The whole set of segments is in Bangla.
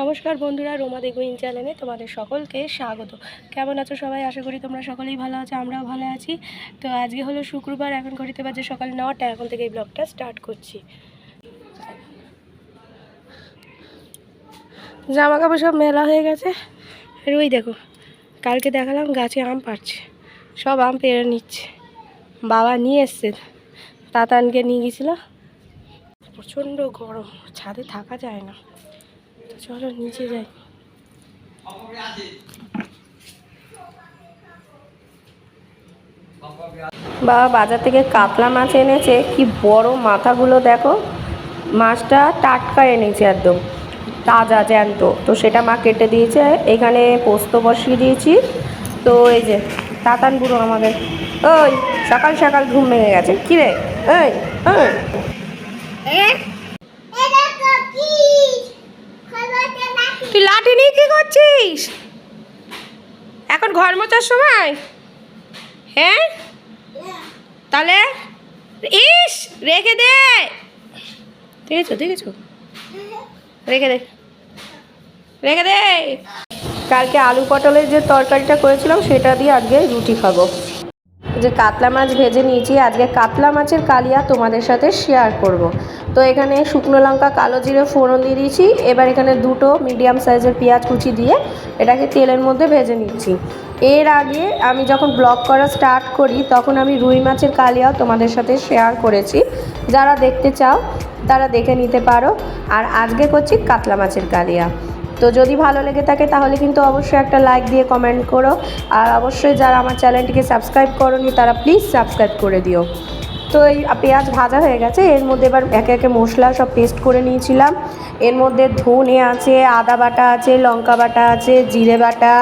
নমস্কার বন্ধুরা, রোমা দেগুইন চ্যানেলে তোমাদের সকলকে স্বাগত। কেমন আছো সবাই? আশা করি তোমরা সকলেই ভালো আছো, আমরাও ভালো আছি। তো আজকে হলো শুক্রবার, এখন ঘড়িতে বাজে সকাল নটা, এখন থেকে এই ব্লগটা স্টার্ট করছি। জামা কাপড় সব মেলা হয়ে গেছে। আর ওই দেখো, কালকে দেখালাম গাছে আম পাড়ছে, সব আম পেড়ে নিচ্ছে। বাবা নিয়ে এসছে, তাতানকে নিয়ে গেছিল। প্রচণ্ড গরম, ছাদে থাকা যায় না। চলো, নিচে যাই। বাবা বাজার থেকে কাতলা মাছ এনেছে, কি বড় মাথাগুলো দেখো। মাছটা টাটকা এনেছে একদম, তাজা, জ্যান্ত। তো সেটা মা কেটে দিয়েছে, এখানে পোস্ত বসিয়ে দিয়েছি। তো এই যে, তাতান বুড়ো আমাদের। ওই, সকাল সকাল ঘুম ভেঙে গেছে। কিরে? এই এই। তুই লাঠি নিয়ে কি করছিস? এখন ঘর মোচার সময়? হ্যাঁ? তাহলে ইস, রেখে দে। দেখেছ দেখেছ রেখে দে। রেখে দে। কালকে আলু পটলের যে তরকারিটা করেছিলাম, সেটা দিয়ে আজকে রুটি খাব। যে কাতলা মাছ ভেজে নিয়েছি, আজকে কাতলা মাছের কালিয়া তোমাদের সাথে শেয়ার করব। তো এখানে শুকনো লঙ্কা, কালো জিরে, ফোড়ন দিয়ে দিয়েছি। এবার এখানে দুটো মিডিয়াম সাইজের পেঁয়াজ কুচি দিয়ে এটাকে তেলের মধ্যে ভেজে নিচ্ছি। এর আগে আমি যখন ব্লগ করা স্টার্ট করি, তখন আমি রুই মাছের কালিয়াও তোমাদের সাথে শেয়ার করেছি। যারা দেখতে চাও, তারা দেখে নিতে পারো। আর আজকে করছি কাতলা মাছের কালিয়া। তো যদি ভালো লেগে থাকে তাহলে কিন্তু অবশ্যই একটা লাইক দিয়ে কমেন্ট করো। আর অবশ্যই যারা আমার চ্যানেলটিকে সাবস্ক্রাইব করোনি, তারা প্লিজ সাবস্ক্রাইব করে দিও। তো এই পেঁয়াজ ভাজা হয়ে গেছে। এর মধ্যে এবার একে একে মশলা সব পেস্ট করে নিয়েছিলাম। এর মধ্যে ধনে আছে, আদা বাটা আছে, লঙ্কা বাটা আছে, জিরে বাটা,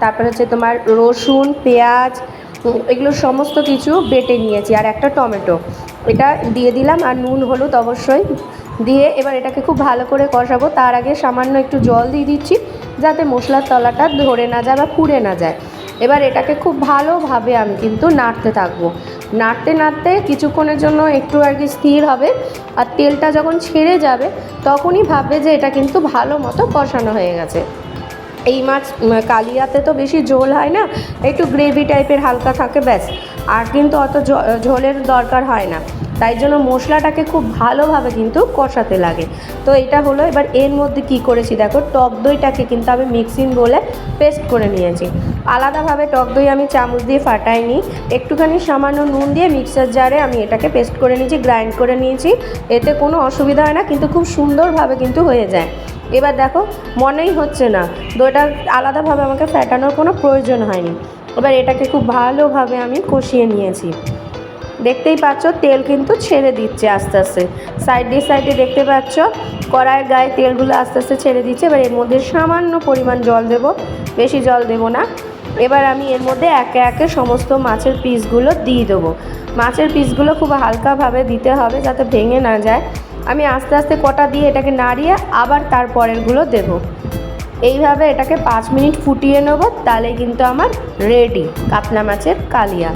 তারপর হচ্ছে তোমার রসুন, পেঁয়াজ এগুলো সমস্ত কিছু বেটে নিয়েছি। আর একটা টমেটো। এটা দিয়ে দিলাম। আর নুন, হলুদ অবশ্যই দিয়ে এবার এটাকে খুব ভালো করে কষাবো। তার আগে সামান্য একটু জল দিয়ে দিচ্ছি, যাতে মশলার তলাটা ধরে না যায় বা পুড়ে না যায়। এবার এটাকে খুব ভালোভাবে আমি কিন্তু নাড়তে থাকব। নাড়তে নাড়তে কিছুক্ষণের জন্য একটু আর কি স্থির হবে আর তেলটা যখন ছেড়ে যাবে, তখনই ভাববে যে এটা কিন্তু ভালো মতো কষানো হয়ে গেছে। এই মাছ কালিয়াতে তো বেশি ঝোল হয় না, একটু গ্রেভি টাইপের হালকা থাকে ব্যাস, আর কিন্তু অত ঝোলের দরকার হয় না। তাই জন্য মশলাটাকে খুব ভালোভাবে কিন্তু কষাতে লাগে। তো এটা হলো এবার এর মধ্যে কি করেছি দেখো, টক দইটাকে কিন্তু আমি মিক্সিং বলে পেস্ট করে নিয়েছি। আলাদাভাবে টক দই আমি চামচ দিয়ে ফাটাইনি, একটুখানি সামান্য নুন দিয়ে মিক্সার জারে আমি এটাকে পেস্ট করে নিয়েছি, গ্রাইন্ড করে নিয়েছি। এতে কোনো অসুবিধা হয় না, কিন্তু খুব সুন্দরভাবে কিন্তু হয়ে যায়। এবার দেখো, মনেই হচ্ছে না, দইটা আলাদাভাবে আমাকে ফেটানোর কোনো প্রয়োজন হয়নি। এবার এটাকে খুব ভালোভাবে আমি কষিয়ে নিয়েছি। দেখতেই পাচ্ছ, তেল কিন্তু ছেড়ে দিচ্ছে আস্তে আস্তে। সাইডে সাইডে দেখতে পাচ্ছ, কড়াইয়ের গায়ে তেলগুলো আস্তে আস্তে ছেড়ে দিচ্ছে। এবার এর মধ্যে সামান্য পরিমাণ জল দেব, বেশি জল দেব না। এবার আমি এর মধ্যে একে একে সমস্ত মাছের পিসগুলো দিয়ে দেবো। মাছের পিসগুলো খুব হালকাভাবে দিতে হবে যাতে ভেঙে না যায়। আমি আস্তে আস্তে কটা দিয়ে এটাকে নাড়িয়ে আবার তারপরেরগুলো দেবো। এইভাবে এটাকে পাঁচ মিনিট ফুটিয়ে নেব তাহলে কিন্তু আমার রেডি কাতলা মাছের কালিয়া।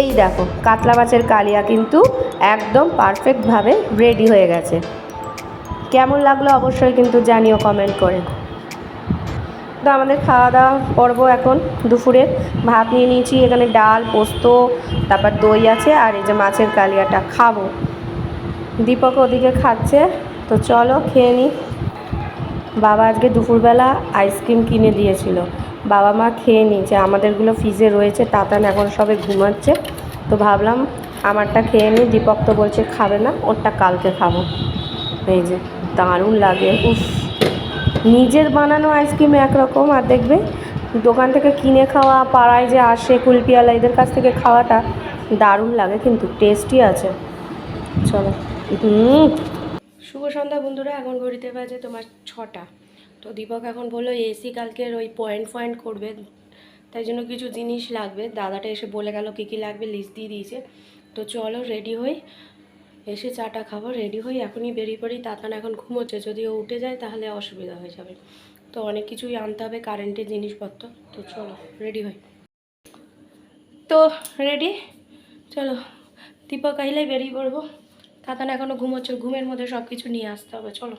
এই দেখো, কাতলা মাছের কালিয়া কিন্তু একদম পারফেক্টভাবে রেডি হয়ে গেছে। কেমন লাগল অবশ্যই কিন্তু জানিও কমেন্ট করে। তো আমাদের খাওয়া দাওয়া পর্ব এখন দুপুরে। ভাত নিয়ে নিয়েছি, এখানে ডাল, পোস্ত, তারপর দই আছে, আর এই যে মাছের কালিয়াটা খাব। দীপক ওদিকে খাচ্ছে, তো চলো খেয়ে নিই বাবা আজকে দুপুরবেলা আইসক্রিম কিনে দিয়েছিল। বাবা মা খেয়ে নিয়েছে, আমাদেরগুলো ফ্রিজে রয়েছে, তাতান এখন সবে ঘুমাচ্ছে। তো ভাবলাম আমারটা খেয়ে নিই, দীপক তো বলছে খাবে না, ওরটা কালকে খাব। এই যে, দারুণ লাগে, উফ। নিজের বানানো আইসক্রিম একরকম, আর দেখবে দোকান থেকে কিনে খাওয়া, পাড়ায় যে আসে কুলপিয়ালা, এদের কাছ থেকে খাওয়াটা দারুণ লাগে, কিন্তু টেস্টি আছে। চলো। হুম। শুভ সন্ধ্যা বন্ধুরা, এখন ঘড়িতে বাজে তোমার ছটা। তো দীপক এখন বলল এসি কালকের ওই পয়েন্ট পয়েন্ট করবে, তাই জন্য কিছু জিনিস লাগবে। দাদাটা এসে বলে গেল, কী কী লাগবে? লিস্ট দিয়ে দিয়েছে। তো চলো রেডি হই। এসে চাটা খাব রেডি হই। এখনই বেরিয়ে পড়ি। তাতান এখন ঘুমোচ্ছে। যদি ও উঠে যায়, তাহলে অসুবিধা হয়ে যাবে। তো অনেক কিছুই আনতে হবে কারেন্টের জিনিসপত্র। তো চলো রেডি হই। তো রেডি চলো, দীপক আইলে বেরিয়ে পড়ব। তাতান এখনও ঘুমোচ্ছ, ঘুমের মধ্যে সব কিছু নিয়ে আসতে হবে, চলো।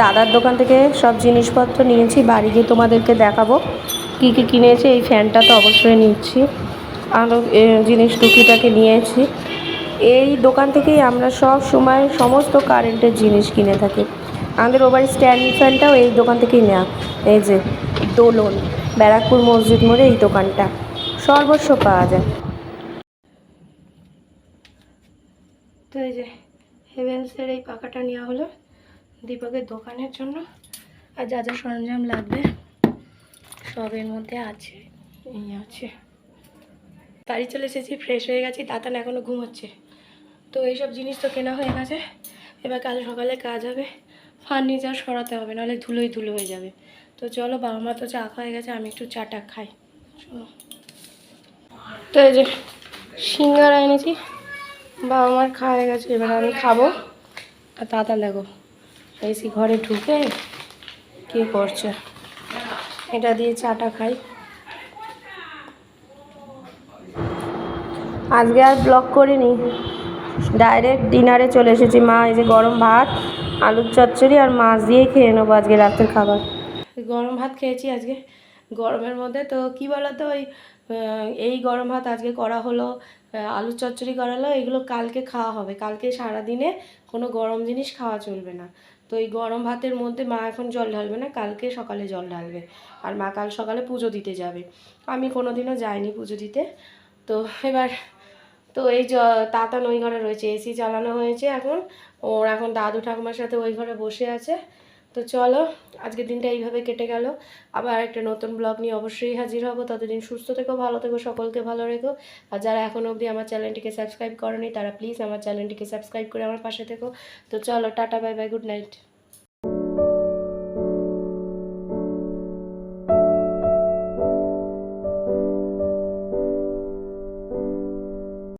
দাদার দোকান থেকে সব জিনিসপত্র নিয়েছি, বাড়ি গিয়ে তোমাদেরকে দেখাবো। কী কী কিনেছে, এই ফ্যানটা তো অবশ্যই নিচ্ছি। আরও জিনিস টুকিটাকে নিয়েছি। এই দোকান থেকেই আমরা সব সময় সমস্ত কারেন্টের জিনিস কিনে থাকি। আমাদের ওভার স্ট্যান্ড ফ্যানটাও এই দোকান থেকেই নেওয়া এই যে দোলন, ব্যারাকপুর মসজিদ মোড়ে এই দোকানটা। সর্বস্ব পাওয়া যায়। তো এই যে হেভেন্সের এই পাখাটা নেওয়া হলো দীপকের দোকানের জন্য। আর যা যা সরঞ্জাম লাগবে সব এর মধ্যে আছে, এই আছে। বাড়ি চলে এসেছি ফ্রেশ হয়ে গেছি তাতান এখনও ঘুমোচ্ছে। তো এইসব জিনিস তো কেনা হয়ে গেছে। এবার কাল সকালে কাজ হবে। ফার্নিচার সরাতে হবে, নাহলে ধুলোই ধুলো হয়ে যাবে। তো চলো, বাবা মা তো চা খাওয়া গেছে, আমি একটু চাটা খাই। তো এই যে সিঙ্গারা এনেছি, বাবা মার খাওয়া হয়ে গেছে, এবার আমি খাব। আর দাদা দেখো এসি ঘরে ঢুকে কি করছে। এটা দিয়ে চাটা খাই। আজকে আর ব্লগ করিনি। ডাইরেক্ট ডিনারে চলে এসেছি মা, এই যে গরম ভাত, আলুর চচ্চড়ি আর মাছ দিয়েই খেয়ে নেব আজকে রাতের খাবার। গরম ভাত খেয়েছি আজকে, গরমের মধ্যে। তো কি বলো তো ওই এই গরম ভাত আজকে করা হলো আলুর চচ্চড়ি করা হলো, এগুলো কালকে খাওয়া হবে। কালকে সারা দিনে কোনো গরম জিনিস খাওয়া চলবে না। তো এই গরম ভাতের মধ্যে মা এখন জল ঢালবে না, কালকে সকালে জল ঢালবে। আর মা কাল সকালে পুজো দিতে যাবে। আমি কোনো দিনও যাইনি পুজো দিতে। তো এবার তো এই তাতান ওই ঘরে রয়েছে এসি চালানো হয়েছে এখন। ওর এখন দাদু ঠাকুমার সাথে ওই ঘরে বসে আছে। তো চলো, আজকের দিনটা এইভাবে কেটে গেল। আবার একটা নতুন ব্লগ নিয়ে অবশ্যই হাজির হব। ততদিন সুস্থ থেকো, ভালো থেকো, সকলকে ভালো রেখো। আর যারা এখনও অবধি আমার চ্যানেলটিকে সাবস্ক্রাইব করেনি, তারা প্লিজ আমার চ্যানেলটিকে সাবস্ক্রাইব করে আমার পাশে থেকো। তো চলো, tata bye bye good night